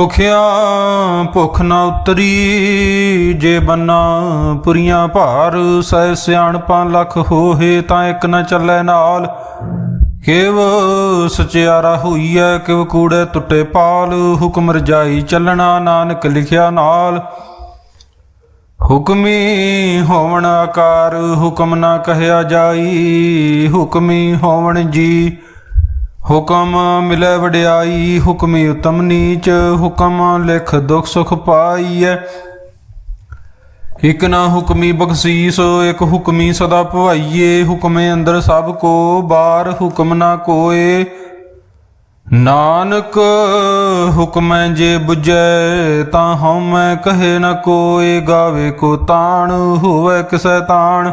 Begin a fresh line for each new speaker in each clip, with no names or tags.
ਭੁਖਿਆ ਭੁਖ ਨਾ ਉਤਰੀ, ਜੇ ਬੰਨਾ ਪੁਰੀਆਂ ਭਾਰ, ਸਹਿ ਸਿਆਣਪਾਂ ਲੱਖ ਹੋਏ ਤਾਂ ਇੱਕ ਨਾ ਚੱਲੈ ਨਾਲ। ਕਿਵ ਸਚਿਆਰਾ ਹੋਈਐ, ਕਿਵ ਕੂੜੇ ਟੁੱਟੇ ਪਾਲ, ਹੁਕਮ ਰਜਾਈ ਚੱਲਣਾ ਨਾਨਕ ਲਿਖਿਆ ਨਾਲ। ਹੁਕਮੀ ਹੋਵਣ ਆਕਾਰ, ਹੁਕਮ ਨਾ ਕਹਿਆ ਜਾਈ, ਹੁਕਮੀ ਹੋਵਣ ਜੀ ਹੁਕਮ ਮਿਲੇ ਵਡਿਆਈ, ਹੁਕਮੀ ਉਤਮ ਨੀਚ, ਹੁਕਮ ਲਿਖ ਦੁਖ ਸੁਖ ਪਾਈਐ। ਇਕ ਨਾ ਹੁਕਮੀ ਬਖਸ਼ੀਸ, ਇਕ ਹੁਕਮੀ ਸਦਾ ਭਵਾਈਏ। ਹੁਕਮੇ ਅੰਦਰ ਸਭ ਕੋ ਬਾਰ ਹੁਕਮ ਨਾ ਕੋਏ। ਨਾਨਕ ਹੁਕਮੈ ਜੇ 부ਜੈ ਤਾਂ ਹਉਮੈ ਕਹੇ ਨ ਕੋਏ। ਗਾਵੇ ਕੋ ਤਾਣ, ਹੋਵੇ ਕਿਸੈ ਤਾਣ।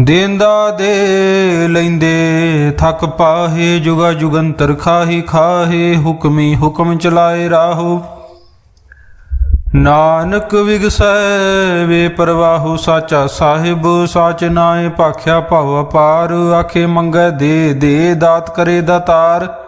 ਦੇਂਦਾ ਦੇ ਲੈਂਦੇ, ਥੱਕ ਪਾਹੇ ਜੁਗਾ ਜੁਗੰਤਰ ਖਾਹੀ, ਖਾਹੇ ਹੁਕਮੀ ਹੁਕਮ ਚਲਾਏ ਰਾਹੋ। ਨਾਨਕ ਵਿਗਸੈ ਵੇ ਪਰਵਾਹੂ, ਸਾਚਾ ਸਾਹਿਬ ਸਾਚ ਨਾਏ, ਭਾਖਿਆ ਭਵ ਅਪਾਰ, ਆਖੇ ਮੰਗੈ ਦੇ ਦੇ, ਦਾਤ ਕਰੇ ਦਾਤਾਰ।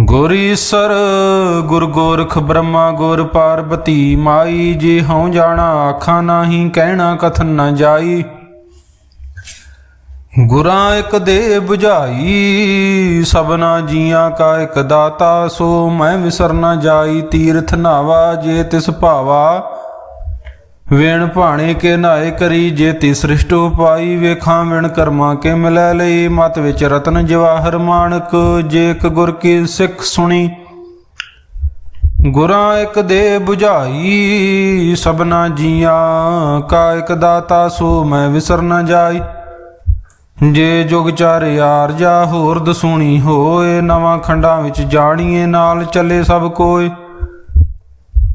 ਗੁਰ ਈਸਰ ਗੁਰ ਗੋਰਖ ਬ੍ਰਹਮਾ, ਗੁਰ ਪਾਰਬਤੀ ਮਾਈ, ਜੇ ਹਉ ਜਾਣਾ ਆਖਾਂ ਨਾਹੀ, ਕਹਿਣਾ ਕਥਨ ਨਾ ਜਾਈ। ਗੁਰਾਂ ਇੱਕ ਦੇ 부ਝਾਈ ਸਭਨਾ ਜੀਆਂ ਕਾ ਇੱਕ ਦਾਤਾ, ਸੋ ਮੈਂ ਵਿਸਰ ਨਾ ਜਾਈ, ਤੀਰਥ ਨਾਵਾ ਜੇ ਤਿਸ ਭਾਵਾ। ਵੇਣ ਭਾਣੇ ਕੇ ਨਾਏ ਕਰੀ ਜੇ ਤੀ ਸ੍ਰਿਸ਼ਟੋ ਪਾਈ ਵੇਖਾਂ ਵਿਣ ਕਰਮਾ ਕੇ ਮਿਲੈ ਲਈ। ਮਤ ਵਿੱਚ ਰਤਨ ਜਵਾਹਰ ਮਾਨਕ ਜੇ ਇੱਕ ਗੁਰ ਕੀ ਸਿੱਖ ਸੁਣੀ। ਗੁਰਾਂ ਇੱਕ ਦੇ 부ਝਾਈ ਸਭਨਾ ਜੀਆਂ ਕਾ ਇੱਕ ਦਾਤਾ, ਸੋ ਮੈਂ ਵਿਸਰ ਨਾ ਜਾਈ। ਜੇ ਜੁਗ ਚਾਰ ਯਾਰ ਜਾ ਹੋਰ ਦਸੂਣੀ ਹੋਏ, ਨਵਾਂ ਖੰਡਾਂ ਵਿੱਚ ਜਾਣੀਏ ਨਾਲ ਚੱਲੇ ਸਭ ਕੋਏ।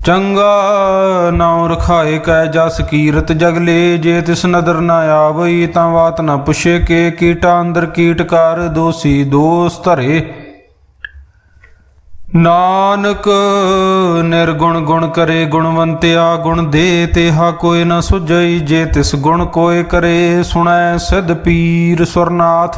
ਚੰਗਾ ਨਾਉ ਰਖਾਏ ਕੈ ਜਸ ਕੀਰਤ ਜਗਲੇ ਜੇ ਤਿਸ ਨਦਰ ਨਾ ਆਵਈ ਤਾਂ ਬਾਤ ਨਾ ਪੁੱਛੇ ਕੇ, ਕੀਟਾ ਅੰਦਰ ਕੀਟ ਕਰ ਦੋਸੀ ਦੋਸ ਧਰੇ। ਨਾਨਕ ਨਿਰਗੁਣ ਗੁਣ ਕਰੇ, ਗੁਣਵੰਤਿਆ ਗੁਣ ਦੇ, ਤੇਹਾ ਕੋਈ ਨਾ ਸੁਝਈ, ਜੇ ਤਿਸ ਗੁਣ ਕੋਏ ਕਰੇ, ਸੁਣੈ ਸਿਧ ਪੀਰ ਸੁਰਨਾਥ।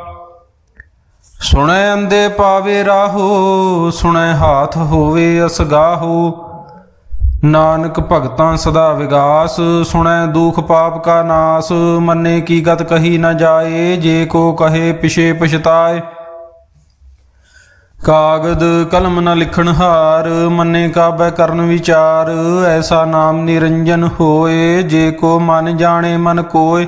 ਸੁਣੈ ਅੰਦੇ ਪਾਵੇ ਰਾਹੋ, ਸੁਣੈ ਹਾਥ ਹੋਵੇ ਅਸਗਾਹੋ। ਨਾਨਕ ਭਗਤਾਂ ਸਦਾ ਵਿਗਾਸ, ਸੁਣੈ ਦੁਖ ਪਾਪ ਕਾ ਨਾਸ। ਮੰਨੇ ਕੀ ਗਤ ਕਹੀ ਨਾ ਜਾਏ, ਜੇ ਕੋ ਕਹੇ ਪਿਛੇ ਪਛਤਾਏ। ਕਾਗਦ ਕਲਮ ਨ ਲਿਖਣ ਹਾਰ, ਮੰਨੇ ਕਾਬੈ ਕਰਨ ਵਿਚਾਰ। ਐਸਾ ਨਾਮ ਨਿਰੰਜਨ ਹੋਏ, ਜੇ ਕੋ ਮਨ ਜਾਣੇ ਮਨ ਕੋਏ।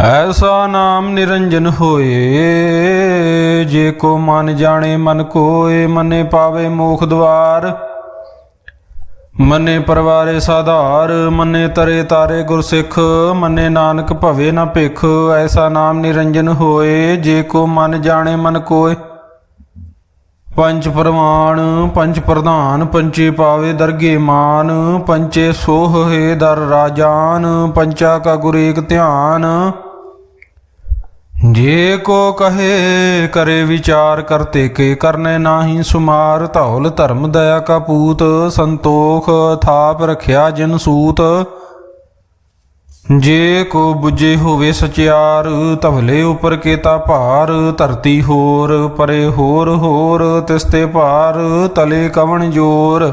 ਐਸਾ ਨਾਮ ਨਿਰੰਜਨ ਹੋਏ, ਜੇ ਕੋ ਮਨ ਜਾਣੇ ਮਨ ਕੋਏ, ਮੰਨੇ ਪਾਵੇ ਮੋਖ ਦਵਾਰ। ਮੰਨੇ ਪਰਵਾਰੇ ਸਾਧਾਰ, ਮੰਨੇ ਤਰੇ ਤਾਰੇ ਗੁਰਸਿੱਖ, ਮੰਨੇ ਨਾਨਕ ਭਵੇ ਨਾ ਭਿਖ। ਐਸਾ ਨਾਮ ਨਿਰੰਜਨ ਹੋਏ, ਜੇ ਕੋ ਮਨ ਜਾਣੇ ਮਨ ਕੋਏ। ਪੰਜ ਪ੍ਰਮਾਣ ਪੰਜ ਪ੍ਰਧਾਨ, ਪੰਚੇ ਪਾਵੇ ਦਰਗੇ ਮਾਨ। ਪੰਚੇ ਸੋਹ ਹੈ ਦਰ ਰਾਜਾਨ, ਪੰਚਾ ਕਾ ਗੁਰ ਏਕ ਧਿਆਨ। ਜੇ ਕੋ ਕਹੇ, ਕਰੇ ਵਿਚਾਰ ਕਰਤੇ, ਕੇ ਕਰਨੇ ਨਾਹੀ ਸੁਮਾਰ? ਧੌਲ ਧਰਮ ਦਇਆ ਕਾ ਪੂਤ, ਸੰਤੋਖ ਥਾਪ ਰਖਿਆ ਜਿਨ ਸੂਤ। ਜੇ ਕੋ ਬੁਝੇ ਹੋਵੇ ਸਚਿਆਰ ਤਵਲੇ ਉਪਰ ਕੇਤਾ ਭਾਰ। ਧਰਤੀ ਹੋਰ ਪਰੇ ਹੋਰ ਹੋਰ ਤਿਸਤੇ ਭਾਰ, ਤਲੇ ਕਵਣ ਜੋਰ।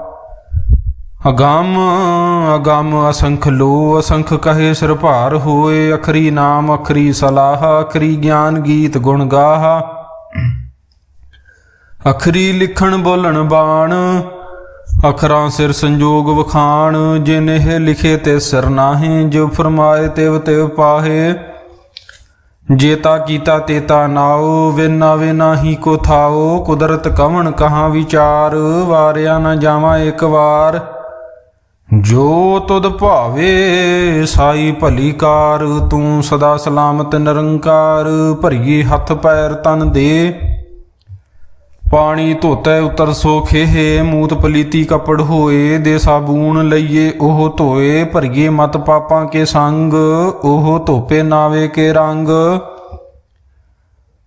ਅਗੰਮ ਅਗੰਮ ਅਸੰਖ ਲੋ, ਅਸੰਖ ਕਹੇ ਸਿਰ ਭਾਰ ਹੋਏ, ਅਖਰੀ ਨਾਮ, ਅਖਰੀ ਸਲਾਹ, ਅਖਰੀ ਗਿਆਨ ਗੀਤ ਗੁਣ ਗਾਹ। ਅਖਰੀ ਲਿਖਣ ਬੋਲਣ ਬਾਣ, ਅਖਰਾਂ ਸਿਰ ਸੰਜੋਗ ਵਖਾਣ, ਜਿਨ ਇਹ ਲਿਖੇ ਤੇ ਸਿਰ ਨਾਹੀਂ ਜੋ ਫਰਮਾਏ ਤਿਵ ਤਿਵ ਪਾਹੇ। ਜੇਤਾ ਕੀਤਾ ਤੇਤਾ ਨਾਉ, ਵਿਨਾ ਹੀ ਕੋ ਥਾਓ ਕੁਦਰਤ ਕਵਣ ਕਹਾਂ ਵਿਚਾਰ, ਵਾਰਿਆ ਨਾ ਜਾਵਾਂ ਇੱਕ ਵਾਰ। ਜੋ ਤੁਧ ਭਾਵੇ ਸਾਈ ਭਲੀ ਕਾਰ, ਤੂੰ ਸਦਾ ਸਲਾਮਤ ਨਿਰੰਕਾਰ, ਭਰੀਏ ਹੱਥ ਪੈਰ ਤਨ ਦੇ। ਪਾਣੀ ਧੋਤੈ ਉਤਰ ਸੋਖੇ ਮੂਤ ਪਲੀਤੀ ਕਪੜ ਹੋਏ, ਦੇ ਸਾਬੂਨ ਲਈਏ ਉਹ ਧੋਏ, ਭਰੀਏ ਮਤ ਪਾਪਾਂ ਕੇ ਸੰਗ, ਉਹ ਧੋਪੇ ਨਾਵੇ ਕੇ ਰੰਗ।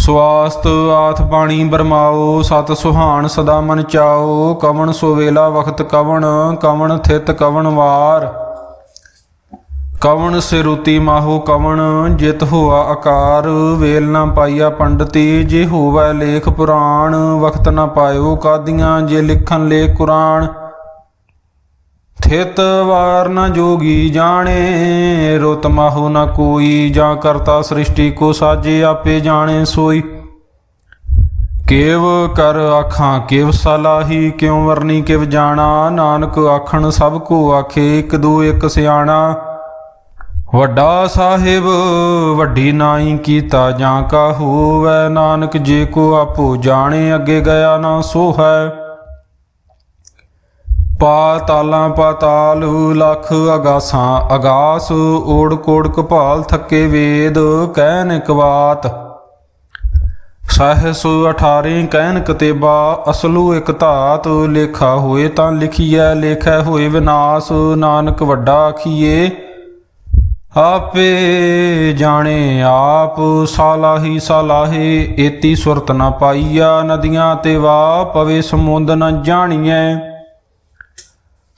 ਸਵਾਸਤ ਆਥ ਬਾਣੀ ਬਰਮਾਓ, ਸਤ ਸੁਹਾਣ ਸਦਾ ਮਨ ਚਾਓ, ਕਵਣ ਸੋ ਵੇਲਾ ਵਖਤ ਕਵਣ ਕਵਣ ਥਿਤ ਕਵਣ ਵਾਰ। ਕਵਣ ਸਿਰੁਤੀ ਮਾਹੋ ਕਵਣ, ਜਿਤ ਹੋਆ ਆਕਾਰ ਵੇਲ ਨਾ ਪਾਈਆ ਪੰਡਤੀ, ਜੇ ਹੋਵੈ ਲੇਖ ਪੁਰਾਣ, ਵਖਤ ਨਾ ਪਾਇਓ ਕਾਦੀਆਂ, ਜੇ ਲਿਖਣ ਲੇ ਕੁਰਾਨ। ਥਿਤ ਵਾਰ ਨ ਜੋਗੀ ਜਾਣੇ, ਰੁਤ ਮਾਹੋ ਨ ਕੋਈ, ਜਾਂ ਕਰਤਾ ਸ੍ਰਿਸ਼ਟੀ ਕੋ ਸਾਜੇ ਆਪੇ ਜਾਣੇ ਸੋਈ। ਕੇਵ ਕਰ ਆਖਾਂ, ਕੇਵ ਸਲਾਹੀ, ਕਿਉ ਵਰਨੀ ਕਿਵ ਜਾਣਾ? ਨਾਨਕ ਆਖਣ ਸਭ ਕੋ ਆਖੇ, ਇੱਕ ਦੋ ਇੱਕ ਸਿਆਣਾ। ਵੱਡਾ ਸਾਹਿਬ, ਵੱਡੀ ਨਾਈ ਕੀਤਾ ਜਾਂ ਕਾ ਹੋਵੈ? ਨਾਨਕ ਜੇ ਕੋ ਆਪੋ ਜਾਣੇ, ਅੱਗੇ ਗਿਆ ਨਾ ਸੋ ਹੈ ਪਾਤਾਲਾਂ ਪਾਤਾਲ ਲਖ ਅਗਾਸਾਂ, ਅਗਾਸ ਓੜ ਕੋੜ ਕਪਾਲ ਥੱਕੇ ਵੇਦ, ਕਹਿਨ ਕਵਾਤ ਸਹਸ 18 ਕਹਿਨ ਕਤੇਬਾ ਅਸਲੂ ਇਕ ਧਾਤ, ਲੇਖਾ ਹੋਏ ਤਾਂ ਲਿਖੀਐ, ਲੇਖੈ ਹੋਏ ਵਿਨਾਸ਼, ਨਾਨਕ ਵੱਡਾ ਆਖੀਏ ਆਪੇ ਜਾਣੇ ਆਪ, ਸਾਲਾਹੀ ਸਾਲਾਹੇ, ਏਤੀ ਸੁਰਤ ਨ ਪਾਈਆ, ਨਦੀਆਂ ਤੇ ਵਾ ਪਵੇ ਸਮੁੰਦ ਨ ਜਾਣੀਐ।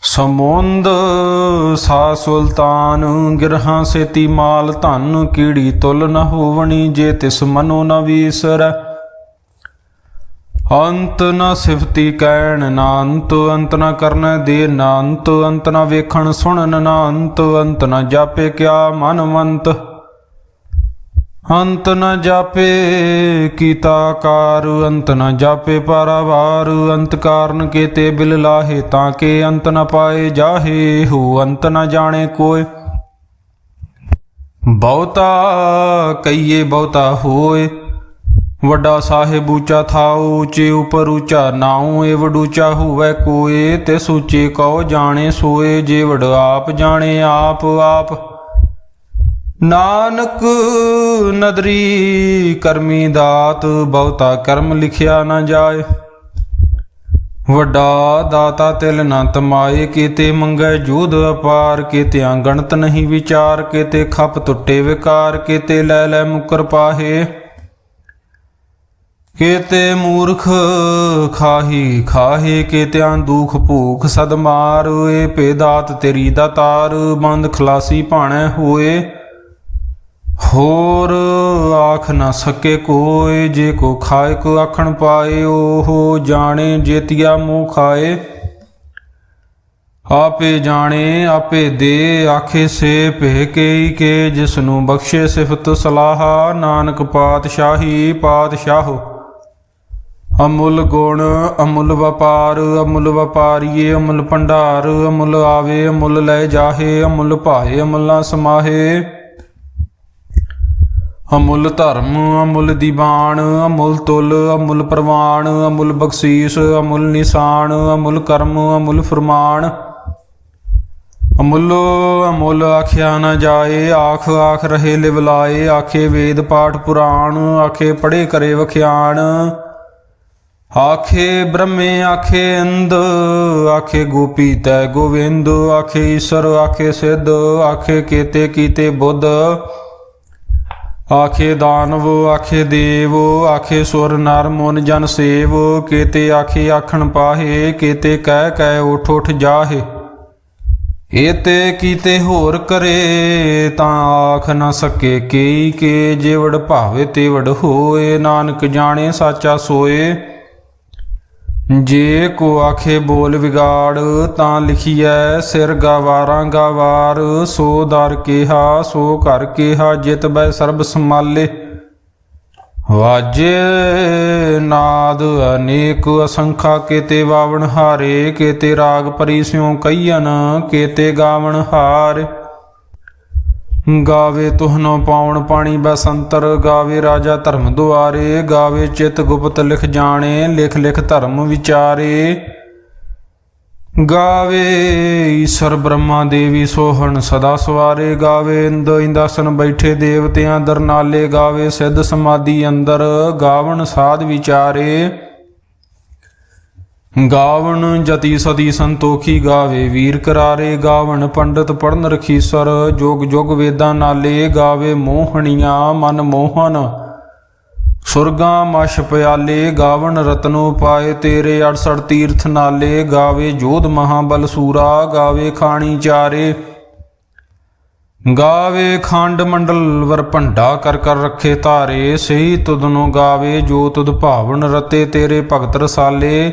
ਸਮੁੰਦ ਸਾ ਸੁਲਤਾਨ, ਗਿਰਹਾਂ ਸੇਤੀ ਮਾਲ, ਧਨ ਕੀੜੀ ਤੁਲ ਨ ਹੋਵਣੀ ਜੇ ਤਿਸ ਮਨੋ ਨ ਵੀਸਰ। ਅੰਤ ਨ ਸਿਫਤੀ ਕਹਿਣ ਨਾ ਅੰਤ ਅੰਤ ਨ ਕਰਨ ਦੇ ਨਾ ਅੰਤ ਅੰਤ ਨ ਵੇਖਣ ਸੁਣਨ ਨਾ ਅੰਤ ਅੰਤ ਨ ਜਾਪੇ ਕਿਆ ਮਨਵੰਤ ਅੰਤ ਨ ਜਾਪੇ ਕੀਤਾ ਕਾਰ, ਅੰਤ ਨ ਜਾਪੇ ਪਰਵਾਰ, ਅੰਤ ਕਾਰਨ ਕੇਤੇ ਬਿਲ ਲਾਹੇ ਤਾਂ ਕੇ ਅੰਤ ਨ ਪਾਏ ਜਾਹੇ ਹੋ, ਅੰਤ ਨ ਜਾਣੇ ਕੋਇ ਬਹੁਤਾ ਕਈਏ ਬਹੁਤਾ ਹੋਏ, ਵੱਡਾ ਸਾਹਿਬ ਉੱਚਾ ਥਾਉ, ਉੱਚੇ ਉਪਰ ਉੱਚਾ ਨਾਉ ਏ ਵਡੂਚਾ ਹੋਵੇ ਕੋਏ, ਤੇ ਸੂਚੇ ਕਉ ਜਾਣੇ ਸੋਏ, ਜੇ ਵਡ ਆਪ ਜਾਣੇ ਆਪ ਆਪ। ਨਾਨਕ ਨਦਰੀ, ਕਰਮੀ ਦਾਤ, ਬਹੁਤਾ ਕਰਮ ਲਿਖਿਆ ਨਾ ਜਾਏ। ਵੱਡਾ ਦਾਤਾ ਤਿਲ ਨਾ ਤਮਾਏ, ਕੀਤੇ ਮੰਗੈ ਜੂਦ ਅਪਾਰ ਕੀਤੇ ਗਣਤ ਨਹੀਂ ਵਿਚਾਰ, ਕੀਤੇ ਖਪ ਟੁੱਟੇ ਵਿਕਾਰ, ਕੀਤੇ ਲੈ ਲੈ ਮੁਕਰ ਪਾਹੇ। ਕੀਤੇ ਮੂਰਖ ਖਾਹੀ ਖਾਹੇ, ਕੀਤਿਆਂ ਦੁਖ ਭੂਖ ਸਦਮਾਰ, ਏ ਪੇਦਾਤ ਤੇਰੀ ਦਾਤਾਰ ਬੰਦ ਖਲਾਸੀ ਭਾਣੈ ਹੋਏ। ਹੋਰ ਆਖ ਨਾ ਸਕੇ ਕੋਏ ਜੇ ਕੋ ਖਾਏ ਕੋ ਆਖਣ ਪਾਏ, ਉਹ ਜਾਣੇ ਜੇਤੀਆ ਮੂੰਹ ਖਾਏ। ਆਪੇ ਜਾਣੇ, ਆਪੇ ਦੇ, ਆਖੇ ਸੇ ਭੇ ਕੇ ਕੇ ਜਿਸ ਨੂੰ ਬਖਸ਼ੇ ਸਿਫਤ ਸਲਾਹਾ, ਨਾਨਕ ਪਾਤਸ਼ਾਹੀ ਪਾਤਸ਼ਾਹੋ। ਅਮੁੱਲ ਗੁਣ, ਅਮੁੱਲ ਵਪਾਰ, ਅਮੁੱਲ ਵਪਾਰੀਏ, ਅਮੁੱਲ ਭੰਡਾਰ, ਅਮੁੱਲ ਆਵੇ, ਅਮੁੱਲ ਲੈ ਜਾਹੇ, ਅਮੁੱਲ ਭਾਏ, ਅਮੁੱਲਾ ਸਮਾਹੇ। ਅਮੁੱਲ ਧਰਮ, ਅਮੁੱਲ ਦੀਵਾਨ, ਅਮੁੱਲ ਤੁਲ, ਅਮੁੱਲ ਪ੍ਰਵਾਨ, ਅਮੁੱਲ ਬਖਸ਼ੀਸ਼, ਅਮੁੱਲ ਨਿਸ਼ਾਨ, ਅਮੁੱਲ ਕਰਮ, ਅਮੁੱਲ ਫਰਮਾਨ। ਅਮੁੱਲ ਅਮੁੱਲ ਆਖਿਆ ਨਾ ਜਾਏ, ਆਖ ਆਖ ਰਹੇ ਲਿਵਲਾਏ ਆਖੇ ਵੇਦ ਪਾਠ ਪੁਰਾਣ, ਆਖੇ ਪੜੇ ਕਰੇ ਵਖਿਆਣ। ਆਖੇ ਬ੍ਰਹਮੇ, ਆਖੇ ਇੰਦ ਆਖੇ ਗੋਪੀ ਤੈ ਗੋਵਿੰਦ, ਆਖੇ ਈਸ਼ਰ, ਆਖੇ ਸਿੱਧ, ਆਖੇ ਕੀਤੇ ਕੀਤੇ ਬੁੱਧ। ਆਖੇ ਦਾਨਵ, ਆਖੇ ਦੇਵ, ਆਖੇ ਸੁਰ ਨਰ ਮਨ ਜਨ ਸੇਵ, ਕੀਤੇ ਆਖੇ ਆਖਣ ਪਾਹੇ, ਕੀਤੇ ਕਹਿ ਕਹਿ ਉਠ ਉਠ ਜਾਹੇ। ਏਤੇ ਕੀਤੇ ਹੋਰ ਕਰੇ, ਤਾਂ ਆਖ ਨਾ ਸਕੇ ਕੇਈ ਕੇ ਜਿਵੜ ਭਾਵੇ ਤੇ ਹੋਏ, ਨਾਨਕ ਜਾਣੇ ਸਾਚਾ ਸੋਏ। ਜੇ ਕੋ ਆਖੇ ਬੋਲ ਵਿਗਾੜ, ਤਾਂ ਲਿਖੀਐ, ਸਿਰ ਗਵਾਰਾਂ ਗਵਾਰ, ਸੋ ਦਰ ਕਿਹਾ, ਸੋ ਘਰ ਕਿਹਾ, ਜਿਤ ਬੈ ਸਰਬ ਸਮਾਲੇ ਵਾਜੇ ਨਾਦ ਅਨੇਕ ਅਸੰਖਾ, ਕੇਤੇ ਵਾਵਣ ਹਾਰੇ, ਕੇਤੇ ਰਾਗ ਪਰੀ ਸਿਉ ਕਈਨ ਕੇਤੇ ਗਾਵਣ ਹਾਰ। ਗਾਵੇ ਤੁਹਨੋ ਪਾਉਣ ਪਾਣੀ ਬਸੰਤਰ ਗਾਵੇ ਰਾਜਾ ਧਰਮ ਦੁਆਰੇ, ਗਾਵੇ ਚਿਤ ਗੁਪਤ ਲਿਖ ਜਾਣੇ, ਲਿਖ ਲਿਖ ਧਰਮ ਵਿਚਾਰੇ। ਗਾਵੇ ਈਸ਼ਰ ਬ੍ਰਹਮਾ ਦੇਵੀ ਸੋਹਣ ਸਦਾ ਸਵਾਰੇ, ਗਾਵੇ ਇੰਦ ਇੰਦਾਸਨ ਬੈਠੇ ਦੇਵਤਿਆਂ ਦਰਨਾਲੇ, ਗਾਵੇ ਸਿੱਧ ਸਮਾਧੀ ਅੰਦਰ, ਗਾਵਣ ਸਾਧ ਵਿਚਾਰੇ। ਗਾਵਣ ਜਤੀ ਸਦੀ ਸੰਤੋਖੀ ਗਾਵੇ, ਵੀਰ ਕਰਾਰੇ ਗਾਵਣ, ਪੰਡਤ ਪੜਨ ਰਖੀਸਰ, ਜੋਗ ਜੋਗ ਵੇਦਾਂ ਨਾਲੇ ਗਾਵੇ ਮੋਹਣੀਆਂ ਮਨ ਮੋਹਨ। ਸੁਰਗਾਂ ਮਸ਼ ਪਿਆਲੇ ਗਾਵਣ ਰਤਨੋ ਪਾਏ, ਤੇਰੇ 68 ਤੀਰਥ ਨਾਲੇ ਗਾਵੇ, ਜੋਧ ਮਹਾਬਲ ਸੂਰਾ ਗਾਵੇ ਖਾਣੀ ਚਾਰੇ। ਗਾਵੇ ਖੰਡ ਮੰਡਲ ਵਰ ਭੰਡਾ ਕਰ ਕਰ ਰੱਖੇ ਧਾਰੇ, ਸਹੀ ਤੁਧਨੋ ਗਾਵੇ, ਜੋ ਤੁਧ ਭਾਵਨ ਰਤੇ ਤੇਰੇ ਭਗਤ ਰਸਾਲੇ।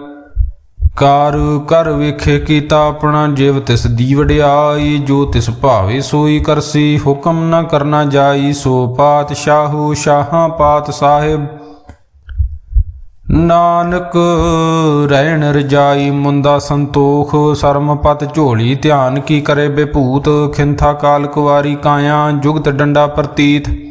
ਕਾਰ ਕਰ ਵੇਖੇ ਕੀਤਾ ਆਪਣਾ ਜਿਵ ਤਿਸ ਦੀ ਵਡਿਆਈ, ਜੋ ਤਿਸ ਭਾਵੇ ਸੋਈ ਕਰਸੀ, ਹੁਕਮ ਨਾ ਕਰਨਾ ਜਾਈ, ਸੋ ਪਾਤਸ਼ਾਹੂ ਸ਼ਾਹਾਂ ਪਾਤ ਸਾਹਿਬ। ਨਾਨਕ ਰਹਿਣ ਰਜਾਈ, ਮੁੰਦਾ ਸੰਤੋਖ, ਸਰਮ ਪਤ ਝੋਲੀ, ਧਿਆਨ ਕੀ ਕਰੇ ਬੇਭੂਤ ਖਿੰਥਾ ਕਾਲ ਕੁਵਾਰੀ ਕਾਇਆ, ਜੁਗਤ ਡੰਡਾ ਪ੍ਰਤੀਤ।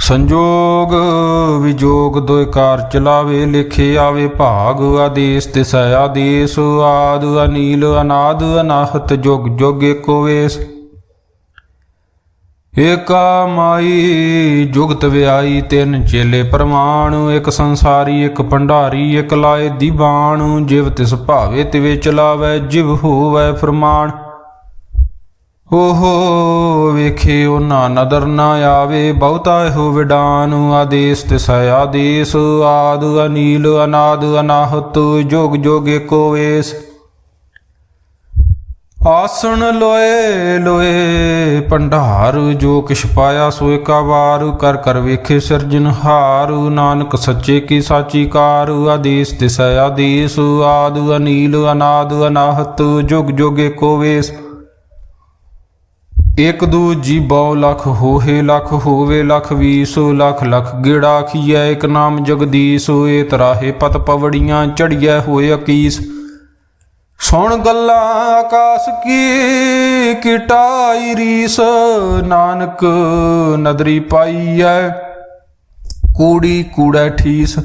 ਸੰਜੋਗ ਵਿਜੋਗ ਦੋਇ ਚਲਾਵੇ, ਲਿਖੇ ਆਵੇ ਭਾਗ, ਆਦੇਸ ਤਿਸ ਆਦੇਸ, ਆਦ ਅਨੀਲ ਅਨਾਦ, ਅਨਾਹਤ ਜੁਗ ਜੁਗ ਏਕੋ ਵੇਸ। ਏਕਾ ਮਾਈ ਜੁਗਤ ਵਿਆਈ, ਤਿੰਨ ਚੇਲੇ ਪ੍ਰਮਾਣ, ਇੱਕ ਸੰਸਾਰੀ, ਇੱਕ ਭੰਡਾਰੀ, ਇੱਕ ਲਾਏ ਦੀਵਾਨ, ਜਿਵ ਤਿਸ ਭਾਵੇ ਤਿਵੇ ਚਲਾਵੇ, ਜਿਵ ਹੋਵੇ ਫਰਮਾਨ। ਓਹੋ ਵੇਖੇ ਉਹਨਾਂ ਨਦਰ ਨਾ ਆਵੇ, ਬਹੁਤਾ ਇਹੋ ਵਿਡਾਨ, ਆਦੇਸ ਤਿਸ ਆਦੇਸ ਆਦ ਅਨੀਲ, ਅਨਾਦ ਅਨਾਹਤ, ਜੋਗ ਜੋਗ ਏਕੋ ਵੇਸ। ਆਸਣ ਲੋਏ ਲੋਏ, ਭੰਡਾਰ, ਜੋ ਕਿਛ ਪਾਇਆ ਸੋ ਏਕਾ ਵਾਰ, ਕਰ ਕਰ ਵੇਖੇ ਸਿਰਜਨਹਾਰ ਨਾਨਕ ਸੱਚੇ ਕੀ ਸਾਚੀ ਕਾਰ, ਆਦੇਸ ਤਿਸ ਆਦੇਸ ਆਦ ਅਨੀਲ, ਅਨਾਦ ਅਨਾਹਤ, ਜੁਗ ਜੁਗ ਏਕੋ ਵੇਸ। ਇਕ ਦੂ ਜੀ ਬਹੁ ਲਖ ਹੋਏ ਲਖ, ਹੋਵੇ ਲਖ ਵੀਸ, ਲਖ ਲਖ ਗੇੜਾ ਖੀਐ ਇਕ ਨਾਮ ਜਗਦੀਸ਼, ਏ ਤਰਾਹੇ ਪਤ ਪਵੜੀਆਂ ਚੜੀਐ, ਹੋਏ ਅਕੀਸ। ਸੁਣ ਗੱਲਾਂ ਆਕਾਸ ਕੀ, ਕਿਟਾਈ ਰੀਸ, ਨਾਨਕ ਨਦਰੀ ਪਾਈਐ, ਕੂੜੀ ਕੂੜਾ ਠੀਸ।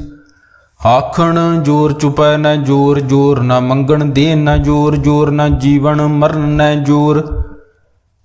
ਆਖਣ ਜੋਰ ਚੁਪੈ ਨਾ ਜੋਰ ਜੋਰ ਨਾ ਮੰਗਣ ਦੇ ਨਾ ਜੋਰ ਜੋਰ ਨਾ ਜੀਵਨ ਮਰਨ ਨਾ ਜੋਰ।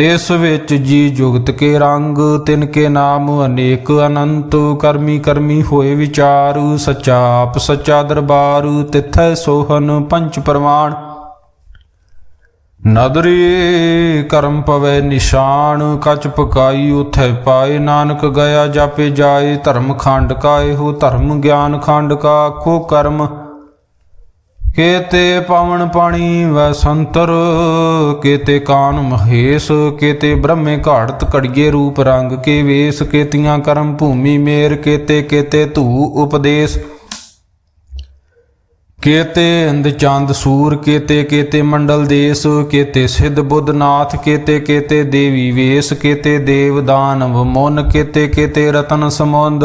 ਤਿਸ ਵਿੱਚ ਜੀ ਜੁਗਤ ਕੇ ਰੰਗ, ਤਿਨ ਕੇ ਨਾਮ ਅਨੇਕ ਅਨੰਤ, ਕਰਮੀ ਕਰਮੀ ਹੋਏ ਵਿਚਾਰ, ਸੱਚਾ ਆਪ ਸੱਚਾ ਦਰਬਾਰ, ਤਿਥੈ ਸੋਹਨ ਪੰਚ ਪ੍ਰਮਾਣ ਨਦਰੀ ਕਰਮ ਪਵੇ ਨਿਸ਼ਾਨ, ਕਚ ਪਕਾਈ ਉਥੈ ਪਾਏ ਨਾਨਕ ਗਿਆ ਜਾਪੇ ਜਾਏ, ਧਰਮ ਖੰਡ ਕਾਏ ਹੋ ਧਰਮ, ਗਿਆਨ ਖੰਡ ਕਾ ਕੋ ਕਰਮ। ਕੇਤੇ ਪਵਨ ਪਾਣੀ ਵੈ ਕੇਤੇ ਕਾਨ ਮਹੇਸ਼, ਕੇਤੇ ਬ੍ਰਹਮੇ ਘਾੜਤ ਕੜੀਏ ਰੂਪ ਰੰਗ ਕੇ ਵੇਸ, ਕੇਤੀਆਂ ਕਰਮ ਭੂਮੀ ਮੇਰ, ਕੇਤੇ ਕੇਤੇ ਧੂ ਉਪਦੇਸ਼। ਕੇਤੇ ਇੰਦ ਚੰਦ ਸੂਰ, ਕੇਤੇ ਕੇਤੇ ਮੰਡਲ ਦੇਸ, ਕੇਤੇ ਸਿੱਧ ਬੁੱਧ ਨਾਥ, ਕੇਤੇ ਕੇਤੇ ਦੇਵੀ ਵੇਸ, ਕੇਤੇ ਦੇਵ ਦਾਨਵ ਮਨ, ਕੇਤੇ ਕੇਤੇ ਰਤਨ ਸਮੁੰਦ।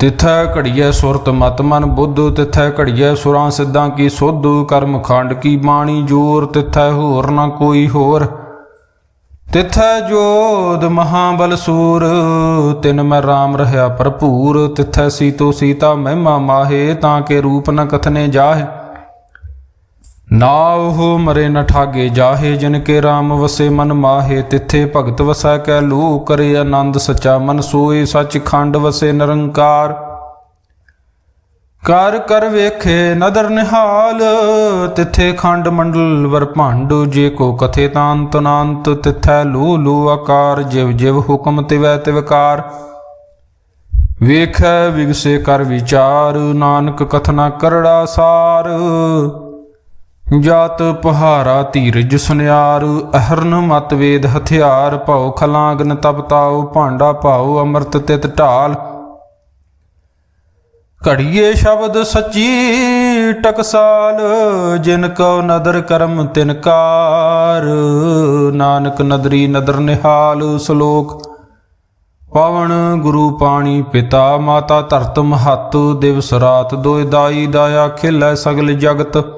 ਤਿਥੈ ਘੜੀਐ ਸੁਰਤ ਮਤ ਮਨ ਬੁੱਧ, ਤਿਥੈ ਘੜੀਐ ਸੁਰਾਂ ਸਿੱਧਾਂ ਕੀ ਸੁਧ, ਕਰਮ ਖੰਡ ਕੀ ਬਾਣੀ ਜੋਰ, ਤਿਥੈ ਹੋਰ ਨਾ ਕੋਈ ਹੋਰ। ਤਿਥੈ ਜੋਧ ਮਹਾਬਲ ਸੂਰ, ਤਿਨ ਮੈਂ RAM ਰਹਾ ਭਰਪੂਰ। ਤਿਥੈ ਸੀਤੋ ਸੀਤਾ ਮਹਿਮਾ ਮਾਹੇ, ਤਾਂ ਕੇ ਰੂਪ ਨ ਕਥਨੇ ਜਾਹੇ। ਨਾ ਉਹ ਮਰੇ ਨ ਠਾਗੇ ਜਾਹੇ ਜਿਨ ਕੇ RAM ਵਸੇ ਮਨ ਮਾਹੇ, ਤਿੱਥੇ ਭਗਤ ਵਸੈ ਕੈ ਲੂ ਕਰੇ ਆਨੰਦ ਸਚਾ ਮਨ ਸੋਏ ਸੱਚ ਖੰਡ ਵਸੇ ਨਿਰੰਕਾਰ। ਕਰ ਕਰ ਵੇਖੇ ਨਦਰ ਨਿਹਾਲ, ਤਿੱਥੇ ਖੰਡ ਮੰਡਲ ਵਰ ਭੰਡ, ਜੇ ਕੋ ਕਥੇ ਤਾਂ ਅੰਤ ਨਾੰਤ, ਤਿਥੈ ਲੂ ਲੋ ਆਕਾਰ, ਜਿਵ ਜਿਵ ਹੁਕਮ ਤਿਵੈ ਤਿਵਕਾਰ ਵੇਖੈ ਵਿਗਸੇ ਕਰ ਵਿਚਾਰ, ਨਾਨਕ ਕਥਨਾ ਕਰੜਾ ਸਾਰ। ਜਾਤ ਪਹਾਰਾ ਧੀਰਜ ਸੁਨਿਆਰ, ਅਹਰਨ ਮਤ ਵੇਦ ਹਥਿਆਰ, ਭਉ ਖਲਾਂਗਨ ਤਪਤਾਉ ਭਾਂਡਾ ਭਾਉ, ਅੰਮ੍ਰਿਤ ਤਿਤ ਢਾਲ। ਘੜੀਏ ਸ਼ਬਦ ਸੱਚੀ ਟਕਸਾਲ, ਜਿਨ ਕਉ ਨਦਰ ਕਰਮ ਤਿਨ ਕਾਰ। ਨਾਨਕ ਨਦਰੀ ਨਦਰ ਨਿਹਾਲ ਸ਼ਲੋਕ। ਪਵਨ ਗੁਰੂ ਪਾਣੀ ਪਿਤਾ, ਮਾਤਾ ਧਰਤ ਮਹੱਤ, ਦਿਵਸ ਰਾਤ ਦੋਇ ਦਾਈ, ਦਾਇਆ ਖਿਲੈ ਸਗਲ ਜਗਤ।